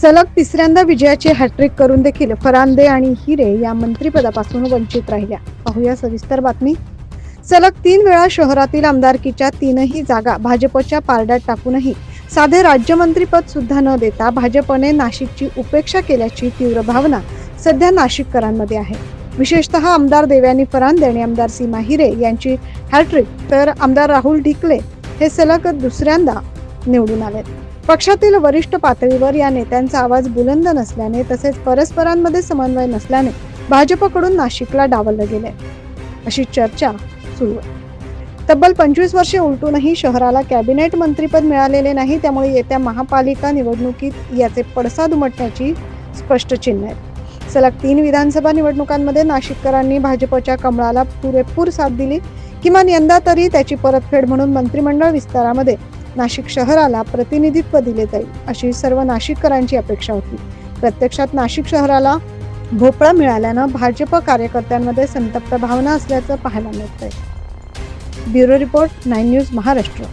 सलग तिसऱ्यांदा विजयाची हॅट्रिक करून देखील फरांदे आणि हिरे या मंत्रिपदापासून वंचित राहिल्या. पाहूया सविस्तर बातमी. सलग तीन वेळा शहरातील आमदारकीच्या तीनही जागा भाजपच्या पारड्यात टाकूनही साधे राज्यमंत्रीपद सुद्धा न देता भाजपने नाशिकची उपेक्षा केल्याची तीव्र भावना सध्या नाशिककरांमध्ये आहे. विशेषतः आमदार देवयानी फरांदे आणि आमदार सीमा हिरे यांची हॅट्रिक तर आमदार राहुल ढिकले हे सलग दुसऱ्यांदा निवडून आलेत. पक्षातील वरिष्ठ पातळीवर या नेत्यांचा आवाज बुलंद नसल्याने तसेच परस्परांमध्ये समन्वय नसल्याने भाजपकडून नाशिकला डावललं गेलंय. अशी चर्चा सुरू आहे. तब्बल पंचवीस वर्षे उलटूनही शहराला कॅबिनेट मंत्रीपद मिळालेले नाही त्यामुळे येत्या महापालिका निवडणुकीत याचे पडसाद उमटण्याची स्पष्ट चिन्ह आहेत. सलग तीन विधानसभा निवडणुकांमध्ये नाशिककरांनी भाजपच्या कमळाला पुरेपूर साथ दिली. किमान यंदा तरी त्याची परतफेड म्हणून मंत्रिमंडळ विस्तारामध्ये नाशिक शहराला प्रतिनिधित्व दिले जाईल अशी सर्व नाशिककरांची अपेक्षा होती. प्रत्यक्षात नाशिक शहराला भोपळा मिळाल्यानं भाजप कार्यकर्त्यांमध्ये संतप्त भावना असल्याचं पाहायला मिळतंय. Bureau report nine news Maharashtra.